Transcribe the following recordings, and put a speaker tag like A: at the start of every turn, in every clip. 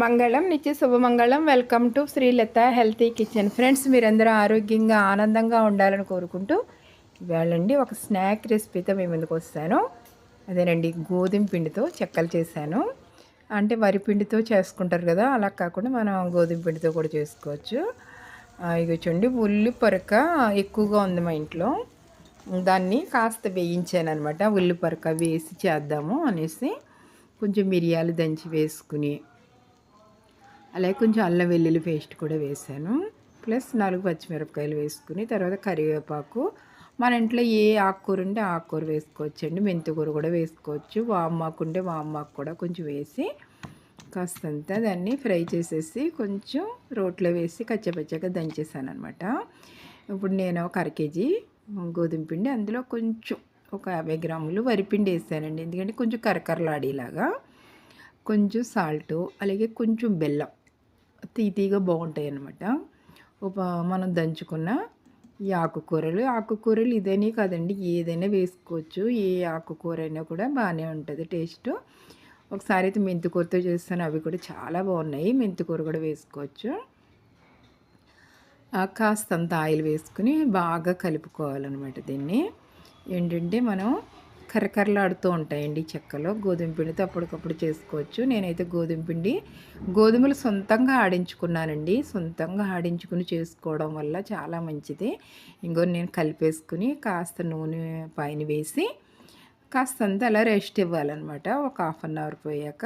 A: మంగళం నిత్య శుభమంగళం welcome to Srilatha healthy kitchen friends మీరందరూ ఆరోగ్యంగా ఆనందంగా ఉండాలని కోరుకుంటూ ఇవాళండి ఒక స్నాక్ రెసిపీతో మేము ముందుకు వస్తాను. అదేనండి గోధుమ పిండితో చెక్కలు చేశాను. అంటే వరి పిండితో చేసుకుంటారు కదా అలా కాకుండా మనం గోధుమ పిండితో కూడా చేసుకోవచ్చు. ఇక చూడండి ఉల్లి పొరక ఎక్కువగా ఉంది మా ఇంట్లో. దాన్ని కాస్త వేయించాను అనమాట ఉల్లి పొరక వేసి చేద్దాము అనేసి కొంచెం మిరియాలు దంచి వేసుకుని అలాగే కొంచెం అల్లం వెల్లుల్లి పేస్ట్ కూడా వేసాను. ప్లస్ నాలుగు పచ్చిమిరపకాయలు వేసుకుని తర్వాత కరివేపాకు. మన ఇంట్లో ఏ ఆకుకూర ఉంటే ఆకుకూర వేసుకోవచ్చండి. మెంతికూర కూడా వేసుకోవచ్చు. వామ్మాకు ఉంటే వామ్మాకు కూడా కొంచెం వేసి కాస్తంత దాన్ని ఫ్రై చేసేసి కొంచెం రోట్లో వేసి కచ్చపచ్చగా దంచేసాను అనమాట ఇప్పుడు నేను ఒక అర కేజీ గోధుమ పిండి అందులో కొంచెం ఒక యాభై గ్రాములు వరిపిండి వేసానండి. ఎందుకంటే కొంచెం కరకరలాడేలాగా. కొంచెం సాల్టు అలాగే కొంచెం బెల్లం తీతీగా బాగుంటాయి అన్నమాట మనం దంచుకున్న ఈ ఆకుకూరలు. ఆకుకూరలు ఇదేనే కాదండి ఏదైనా వేసుకోవచ్చు. ఏ ఆకుకూర అయినా కూడా బాగానే ఉంటుంది టేస్ట్. ఒకసారి అయితే మెంతికూరతో చేస్తాను అవి కూడా చాలా బాగున్నాయి. మెంతికూర కూడా వేసుకోవచ్చు. కాస్తంత ఆయిల్ వేసుకుని బాగా కలుపుకోవాలన్నమాట దీన్ని. ఏంటంటే మనం కరకరలాడుతూ ఉంటాయండి చెక్కలో. గోధుమ పిండితో అప్పటికప్పుడు చేసుకోవచ్చు. నేనైతే గోధుమ పిండి గోధుమలు సొంతంగా ఆడించుకున్నానండి. సొంతంగా ఆడించుకుని చేసుకోవడం వల్ల చాలా మంచిది. ఇంకో నేను కలిపేసుకుని కాస్త నూనె పైన వేసి కాస్త అంతా అలా రెస్ట్ ఇవ్వాలన్నమాట. ఒక హాఫ్ అన్ అవర్ పోయాక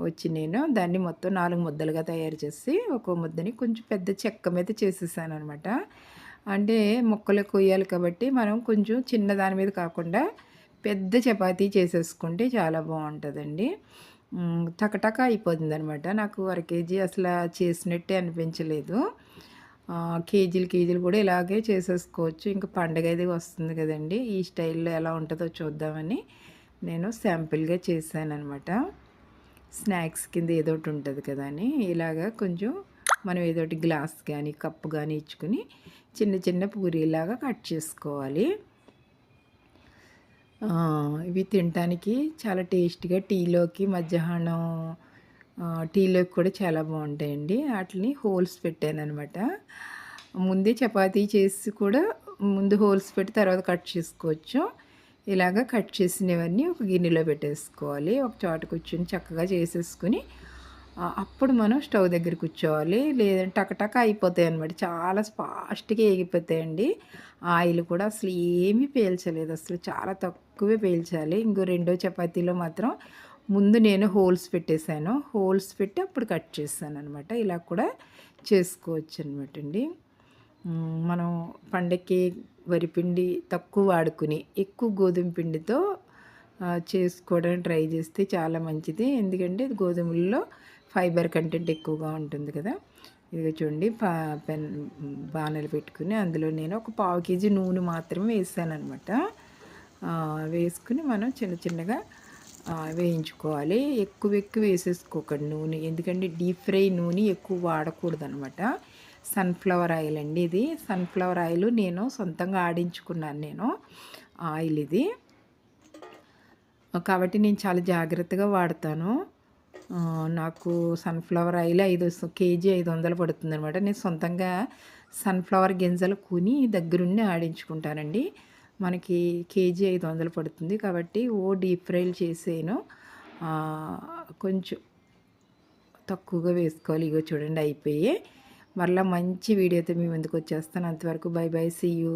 A: వచ్చి నేను దాన్ని మొత్తం నాలుగు ముద్దలుగా తయారు చేసి ఒక ముద్దని కొంచెం పెద్ద చెక్క మీద చేసేసాను అనమాట అంటే ముక్కలు కొయ్యాలి కాబట్టి మనం కొంచెం చిన్న దాని మీద కాకుండా పెద్ద చపాతీ చేసేసుకుంటే చాలా బాగుంటుందండి. టకటక అయిపోతుంది అనమాట నాకు అర కేజీ అసలు చేసినట్టే అనిపించలేదు. కేజీలు కేజీలు కూడా ఇలాగే చేసేసుకోవచ్చు. ఇంకా పండగ అది వస్తుంది కదండి. ఈ స్టైల్లో ఎలా ఉంటుందో చూద్దామని నేను శాంపిల్గా చేశాను అనమాట స్నాక్స్ కింద ఏదో ఒకటి ఉంటుంది కదా అని. ఇలాగా కొంచెం మనం ఏదో ఒకటి గ్లాస్ కానీ కప్పు కానీ ఇచ్చుకొని చిన్న చిన్న పూరీలాగా కట్ చేసుకోవాలి. ఇవి తినటానికి చాలా టేస్ట్గా టీలోకి మధ్యాహ్నం టీలోకి కూడా చాలా బాగుంటాయండి. వాటిని హోల్స్ పెట్టాను అనమాట ముందే చపాతీ చేసి కూడా ముందు హోల్స్ పెట్టి తర్వాత కట్ చేసుకోవచ్చు. ఇలాగ కట్ చేసినవన్నీ ఒక గిన్నెలో పెట్టేసుకోవాలి. ఒక చోట కూర్చొని చక్కగా చేసేసుకుని అప్పుడు మనం స్టవ్ దగ్గర కూర్చోవాలి. లేదంటే టకటక అయిపోతాయి అనమాట చాలా ఫాస్ట్గా ఎగిపోతాయండి ఆయిల్ కూడా అసలు ఏమీ పేల్చలేదు. అసలు చాలా తక్కువే పేల్చాలి. ఇంకో రెండో చపాతీలో మాత్రం ముందు నేను హోల్స్ పెట్టేశాను. హోల్స్ పెట్టి అప్పుడు కట్ చేశాను అనమాట ఇలా కూడా చేసుకోవచ్చు అనమాట అండి. మనం పండక్కి వరిపిండి తక్కువ వాడుకుని ఎక్కువ గోధుమ పిండితో చేసుకోవడానికి ట్రై చేస్తే చాలా మంచిది. ఎందుకంటే గోధుమల్లో ఫైబర్ కంటెంట్ ఎక్కువగా ఉంటుంది కదా. ఇదిగో చూడండి పా పెన్ బాణలు పెట్టుకుని అందులో నేను ఒక పావు కేజీ నూనె మాత్రమే వేసాను అనమాట వేసుకుని మనం చిన్న చిన్నగా వేయించుకోవాలి. ఎక్కువ ఎక్కువ వేసేసుకోకండి నూనె. ఎందుకంటే డీప్ ఫ్రై నూనె ఎక్కువ వాడకూడదు అనమాట సన్ఫ్లవర్ ఆయిల్ అండి ఇది. సన్ఫ్లవర్ ఆయిల్ నేను సొంతంగా ఆడించుకున్నాను నేను ఆయిల్ ఇది. కాబట్టి నేను చాలా జాగ్రత్తగా వాడతాను. నాకు సన్ఫ్లవర్ ఆయిల్ ఐదు కేజీ ఐదు వందలు పడుతుంది అనమాట నేను సొంతంగా సన్ఫ్లవర్ గింజలు కొని దగ్గరుండి ఆడించుకుంటానండి. మనకి కేజీ ఐదు వందలు పడుతుంది కాబట్టి ఓ డీప్ ఫ్రైలు చేసేను. కొంచెం తక్కువగా వేసుకోవాలి. ఇగో చూడండి అయిపోయి. మరలా మంచి వీడియోతో మేము ఎందుకు వచ్చేస్తాను. అంతవరకు బై బై. See you